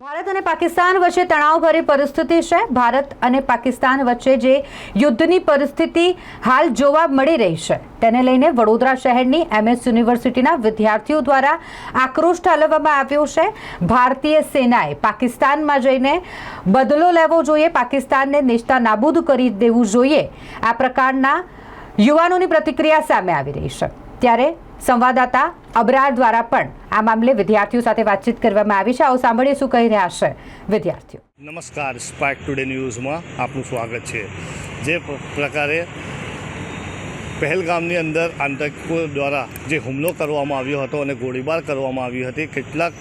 ભારત અને પાકિસ્તાન વચ્ચે તણાવભરી પરિસ્થિતિ છે. ભારત અને પાકિસ્તાન વચ્ચે જે યુદ્ધની પરિસ્થિતિ હાલ જોવા મળી રહી છે, તેને લઈને વડોદરા શહેરની એમએસ યુનિવર્સિટીના વિદ્યાર્થીઓ દ્વારા આક્રોશ ઠાલવવામાં આવ્યો છે. ભારતીય સેનાએ પાકિસ્તાનમાં જઈને બદલો લેવો જોઈએ, પાકિસ્તાનને નિષ્ઠા નાબૂદ કરી દેવું જોઈએ. આ પ્રકારના યુવાનોની પ્રતિક્રિયા સામે આવી રહી છે. ત્યારે સંવાદદાતા અબરાર દ્વારા પણ આ મામલે વિદ્યાર્થીઓ સાથે વાતચીત કરવામાં આવી છે. આવો સાંભળીએ શું કહી રહ્યા છે વિદ્યાર્થીઓ. નમસ્કાર સ્પાર્ક ટુડે ન્યૂઝમાં આપનું સ્વાગત છે. જે પ્રકારે પહેલગામની અંદર આતંકીઓ દ્વારા જે હુમલો કરવામાં આવ્યો હતો અને ગોળીબાર કરવામાં આવી હતી, કેટલાક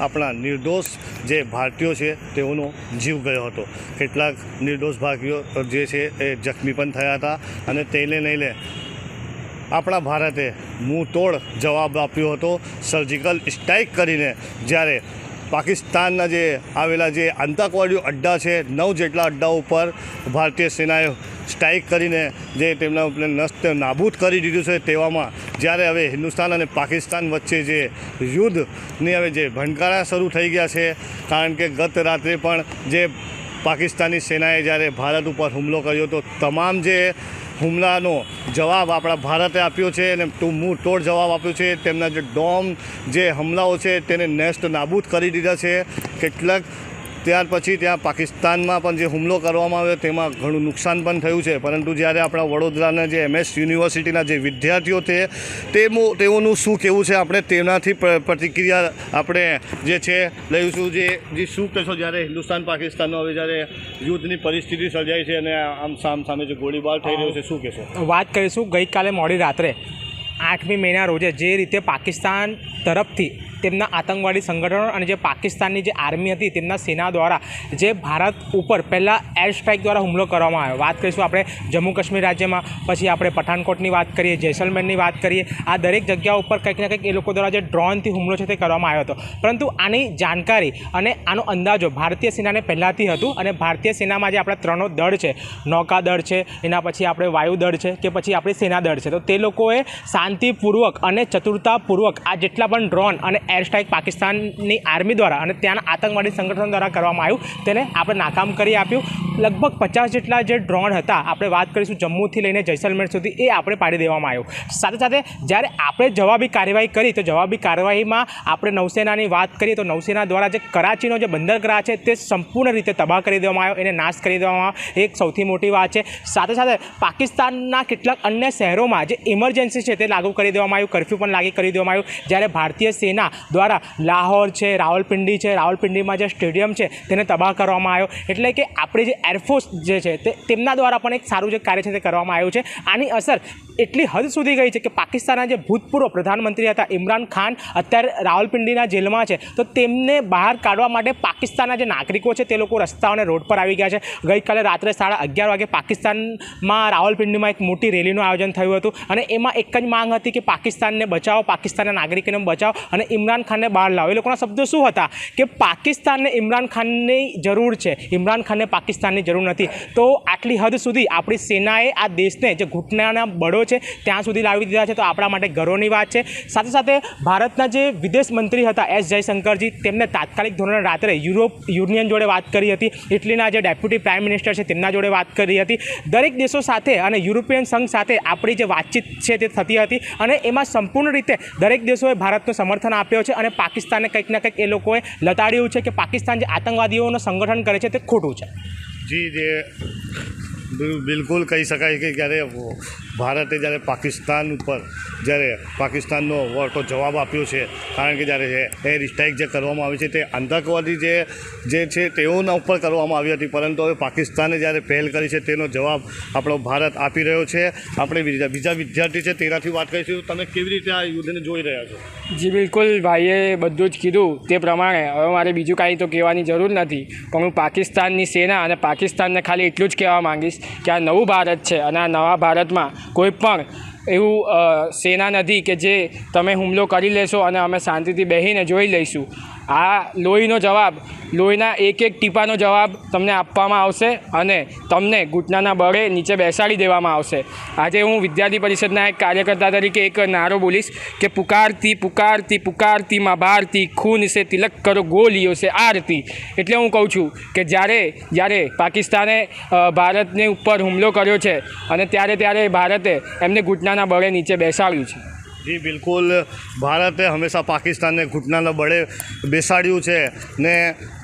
આપણા નિર્દોષ જે ભારતીયો છે તેઓનો જીવ ગયો હતો. કેટલાક નિર્દોષ ભારતીયો જે છે એ જખમી પણ થયા હતા અને તેને લઈને આપણા ભારતે તોડ જવાબ આપ્યો હતો. સર્જિકલ સ્ટ્રાઇક કરીને જ્યારે પાકિસ્તાનના જે આવેલા જે આતંકવાદીઓ અડ્ડા છે, નવ જેટલા અડ્ડા ઉપર ભારતીય સેનાએ સ્ટ્રાઇક કરીને જે તેમના નષ્ટ નાબૂદ કરી દીધું છે તેવામાં જ્યારે હવે હિન્દુસ્તાન અને પાકિસ્તાન વચ્ચે જે યુદ્ધની હવે જે ભંડકારા શરૂ થઈ ગયા છે, કારણ કે ગત રાત્રે પણ જે પાકિસ્તાની સેનાએ જ્યારે ભારત ઉપર હુમલો કર્યો તો તમામ જે હુમલાનો જવાબ આપણા ભારતે આપ્યો છે અને ટૂ તોડ જવાબ આપ્યો છે. તેમના જે ડોમ જે હુમલાઓ છે તેને નેસ્ટ નાબૂદ કરી દીધા છે. કેટલાક ત્યાર પછી ત્યાં પાકિસ્તાનમાં પણ જે હુમલો કરવામાં આવ્યો, તેમાં ઘણું નુકસાન પણ થયું છે. પરંતુ જ્યારે આપણા વડોદરાના જે એમએસ યુનિવર્સિટીના જે વિદ્યાર્થીઓ છે તેઓનું શું કહેવું છે? આપણે તેનાથી પ્રતિક્રિયા આપણે જે છે, લઈશું. જે જે શું કહેશો જ્યારે હિન્દુસ્તાન, પાકિસ્તાનનો હવે જ્યારે યુદ્ધની પરિસ્થિતિ સર્જાઈ છે અને આમ સામ સામે જે ગોળીબાર થઈ રહ્યો છે, શું કહેશો? વાત કરીશું ગઈકાલે મોડી રાત્રે, આઠમી મેના રોજે, જે રીતે પાકિસ્તાન તરફથી તેમના આતંકવાદી સંગઠનો અને જે પાકિસ્તાનની જે આર્મી હતી તેમના સેના દ્વારા જે ભારત ઉપર પહેલાં એર સ્ટ્રાઇક દ્વારા હુમલો કરવામાં આવ્યો. વાત કરીશું આપણે જમ્મુ કાશ્મીર રાજ્યમાં. પછી આપણે પઠાણકોટની વાત કરીએ, જેસલમેરની વાત કરીએ. આ દરેક જગ્યા ઉપર કંઈક ને કંઈક એ લોકો દ્વારા જે ડ્રોનથી હુમલો છે તે કરવામાં આવ્યો હતો. પરંતુ આની જાણકારી અને આનો અંદાજો ભારતીય સેનાને પહેલાંથી હતું અને ભારતીય સેનામાં જે આપણા ત્રણો દળ છે નૌકાદળ છે, એના પછી આપણે વાયુદળ છે કે પછી આપણી સેના દળ છે. તો તે લોકોએ શાંતિપૂર્વક અને ચતુરતાપૂર્વક આ જેટલા પણ ડ્રોન અને એર સ્ટ્રાઇક પાકિસ્તાનની આર્મી દ્વારા અને ત્યાંના આતંકવાદી સંગઠન દ્વારા કરવામાં આવ્યું. તેને આપણે નાકામ કરી આપ્યું. લગભગ પચાસ જેટલા જે ડ્રોન હતા, આપણે વાત કરીશું જમ્મુથી લઈને જૈસલમેર સુધી, એ આપણે પાડી દેવામાં આવ્યું. સાથે સાથે, જ્યારે આપણે જવાબી કાર્યવાહી કરી, તો જવાબી કાર્યવાહીમાં આપણે નૌસેનાની વાત કરીએ, તો નૌસેના દ્વારા જે કરાચીનો જે બંદરગાહ છે, તે સંપૂર્ણ રીતે તબાહ કરી દેવામાં આવ્યો, એને નાશ કરી દેવામાં આવ્યો. એક સૌથી મોટી વાત છે. સાથે સાથે, પાકિસ્તાનના કેટલાક અન્ય શહેરોમાં જે ઇમરજન્સી છે, તે લાગુ કરી દેવામાં આવ્યું કરફ્યુ પણ લાગુ કરી દેવામાં આવ્યું. જ્યારે ભારતીય સેના દ્વારા લાહોર છે, રાવલપિંડી છે, રાવલપિંડીમાં જે સ્ટેડિયમ છે, તેને તબાહ કરવામાં આવ્યો. એટલે કે આપણી જે એરફોર્સ જે છે તે તેમના દ્વારા પણ એક સારું જે કાર્ય છે તે કરવામાં આવ્યું છે. આની અસર એટલી હદ સુધી ગઈ છે કે પાકિસ્તાનના જે ભૂતપૂર્વ પ્રધાનમંત્રી હતા ઇમરાન ખાન અત્યારે રાવલપિંડીના જેલમાં છે. તો તેમને બહાર કાઢવા માટે પાકિસ્તાનના જે નાગરિકો છે તે લોકો રસ્તાઓ અને રોડ પર આવી ગયા છે. ગઈકાલે રાત્રે સાડા અગિયાર વાગે પાકિસ્તાનમાં રાવલપિંડીમાં એક મોટી રેલીનું આયોજન થયું હતું અને એમાં એક જ માંગ હતી કે પાકિસ્તાનને બચાવો, પાકિસ્તાનના નાગરિકોને બચાવો અને ઇમરાન ખાનને બહાર લાવો. એ લોકોના શબ્દો શું હતા? કે પાકિસ્તાનને ઇમરાન ખાનની જરૂર છે. ઇમરાન ખાનને પાકિસ્તાનની જરૂર નથી. તો આટલી હદ સુધી આપણી સેનાએ આ દેશને જે ઘૂંટણાના બળો છે ત્યાં સુધી લાવી દીધા છે. તો આપણા માટે ગર્વની વાત છે. સાથે સાથે ભારતના જે વિદેશ મંત્રી હતા એસ જયશંકરજી, તેમને તાત્કાલિક ધોરણે રાત્રે યુરોપ યુનિયન જોડે વાત કરી હતી. ઇટલીના જે ડેપ્યુટી પ્રાઇમ મિનિસ્ટર છે, તેમના જોડે વાત કરી હતી. દરેક દેશો સાથે અને યુરોપિયન સંઘ સાથે આપણી જે વાતચીત છે તે થતી હતી અને એમાં સંપૂર્ણ રીતે દરેક દેશોએ ભારતનું સમર્થન આપ્યો છે અને પાકિસ્તાનને કંઈક ને કંઈક એ લોકોએ લતાડ્યું છે કે પાકિસ્તાન જે આતંકવાદીઓનું સંગઠન કરે છે તે ખોટું છે. જી, જે બિલકુલ કહી શકાય કે જ્યારે ભારતે જ્યારે પાકિસ્તાન ઉપર જ્યારે પાકિસ્તાનનો વળતો જવાબ આપ્યો છે, કારણ કે જ્યારે એર સ્ટ્રાઇક જે કરવામાં આવી છે તે આતંકવાદી જે જે છે તેઓના ઉપર કરવામાં આવી હતી. પરંતુ હવે પાકિસ્તાને જ્યારે પહેલ કરી છે તેનો જવાબ આપણો ભારત આપી રહ્યો છે. આપણે બીજા વિદ્યાર્થી છે તેનાથી વાત કરીશું. તમે કેવી રીતે આ યુદ્ધને જોઈ રહ્યા છો? જી, બિલકુલ ભાઈએ બધું જ કીધું તે પ્રમાણે. હવે મારે બીજું કાંઈ તો કહેવાની જરૂર નથી. પણ હું પાકિસ્તાનની સેના અને પાકિસ્તાનને ખાલી એટલું જ કહેવા માંગીશ કે આ નવું ભારત છે અને આ નવા ભારતમાં કોઈ પણ એવું સેના નથી કે જે તમે હુમલો કરી લેશો અને અમે શાંતિથી બેસીને જોઈ લઈશું. આ લોહીનો જવાબ, લોહીના એક એક ટીપાનો જવાબ તમને આપવામાં આવશે અને તમને ઘૂંટણાના બળે નીચે બેસાડી દેવામાં આવશે. આજે હું વિદ્યાર્થી પરિષદના એક કાર્યકર્તા તરીકે એક નારો બોલીશ કે પુકારતી પુકારતી પુકારતી માં ભારતી, ખૂન સે તિલક કરો ગોલીઓ સે આરતી. એટલે હું કહું છું કે જ્યારે જ્યારે પાકિસ્તાને ભારતની ઉપર હુમલો કર્યો છે અને ત્યારે ત્યારે ભારતે એમને ઘૂંટણાના બળે નીચે બેસાડ્યું છે. જી બિલકુલ. ભારતે હંમેશા પાકિસ્તાનને ઘૂંટણાના બળે બેસાડ્યું છે ને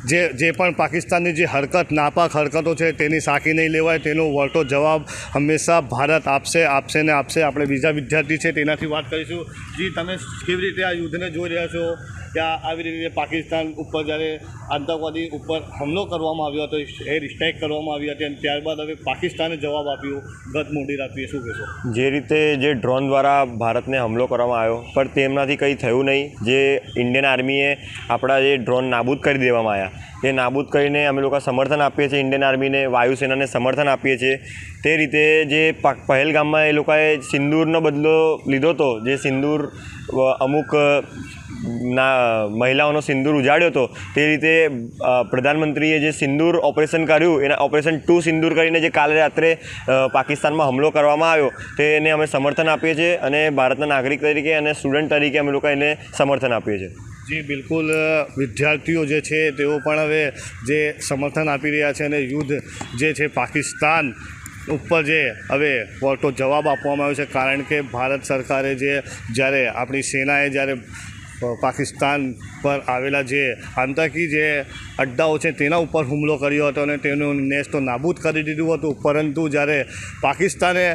જે જે પણ પાકિસ્તાનની જે હરકત, નાપાક હરકતો છે, તેની સાખી નહીં લેવાય, તેનો વળતો જવાબ હંમેશા ભારત આપશે આપશે ને આપશે. આપણે બીજા વિદ્યાર્થી છે તેનાથી વાત કરીશું. જી, તમે કેવી રીતે આ યુદ્ધને જોઈ રહ્યા છો? કે આવી રીતે પાકિસ્તાન ઉપર જ્યારે આતંકવાદી ઉપર હુમલો કરવામાં આવ્યો હતો એર સ્ટ્રાઇક કરવામાં આવી હતી અને ત્યારબાદ હવે પાકિસ્તાને જવાબ આપ્યો. ગત મોડી રાત્રિએ શું કહેશો? જે રીતે જે ડ્રોન દ્વારા ભારતને હુમલો કરવામાં આવ્યો, પણ તેમનાથી કંઈ થયું નહીં. જે ઇન્ડિયન આર્મીએ આપણા જે ડ્રોન નાબૂદ કરી દેવામાં આવ્યા. એ નાબૂદ કરીને અમે લોકો સમર્થન આપીએ છીએ ઇન્ડિયન આર્મીને, વાયુસેનાને સમર્થન આપીએ છીએ. તે રીતે જે પહેલગામમાં એ લોકોએ સિંદૂરનો બદલો લીધો હતો, જે સિંદૂર અમુક ના, મહિલાઓનો સિંદૂર ઉજાડ્યો હતો, તે રીતે પ્રધાનમંત્રીએ જે સિંદૂર ઓપરેશન કર્યું, એના ઓપરેશન ટુ સિંદૂર કરીને જે કાલે રાત્રે પાકિસ્તાનમાં હુમલો કરવામાં આવ્યો તેને અમે સમર્થન આપીએ છીએ અને ભારતના નાગરિક તરીકે અને સ્ટુડન્ટ તરીકે અમે લોકો એને સમર્થન આપીએ છીએ. જી, બિલકુલ વિદ્યાર્થીઓ જે છે, તેઓ પણ હવે જે સમર્થન આપી રહ્યા છે અને યુદ્ધ જે છે, પાકિસ્તાન ઉપર જે હવે વળતો જવાબ આપવામાં આવ્યો છે. કારણ કે ભારત સરકારે જે જ્યારે આપણી સેનાએ જ્યારે પાકિસ્તાન પર આવેલા જે આતંકી જે અડ્ડાઓ છે, તેના ઉપર હુમલો કર્યો હતો અને તેનું નેસ તો નાબૂદ કરી દીધું હતું. પરંતુ જ્યારે પાકિસ્તાને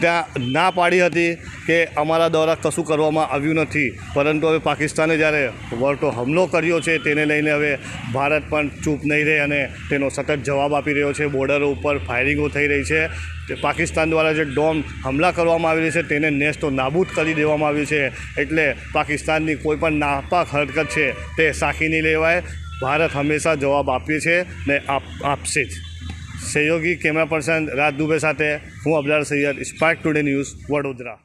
ત્યાં ના પાડી હતી કે અમારા દ્વારા કશું કરવામાં આવ્યું નથી. પરંતુ હવે પાકિસ્તાને જ્યારે વળતો હુમલો કર્યો છે, તેને લઈને હવે ભારત પણ ચૂપ નહીં રહે અને તેનો સતત જવાબ આપી રહ્યો છે. બોર્ડરો ઉપર ફાયરિંગો થઈ રહી છે. તે પાકિસ્તાન દ્વારા જે ડોમ હુમલા કરવામાં આવી રહી છે, તેને નેસ્તો નાબૂદ કરી દેવામાં આવ્યું છે. એટલે પાકિસ્તાનની કોઈ પણ નાપાક હરકત છે, તે સાખી નહીં લેવાય. ભારત હંમેશા જવાબ આપીએ છે ને આપ આપશે જ. સહયોગી કેમેરા પર્સન રાજ દુબે સાથે હું Abdar Saiyed spark today news Vadodara.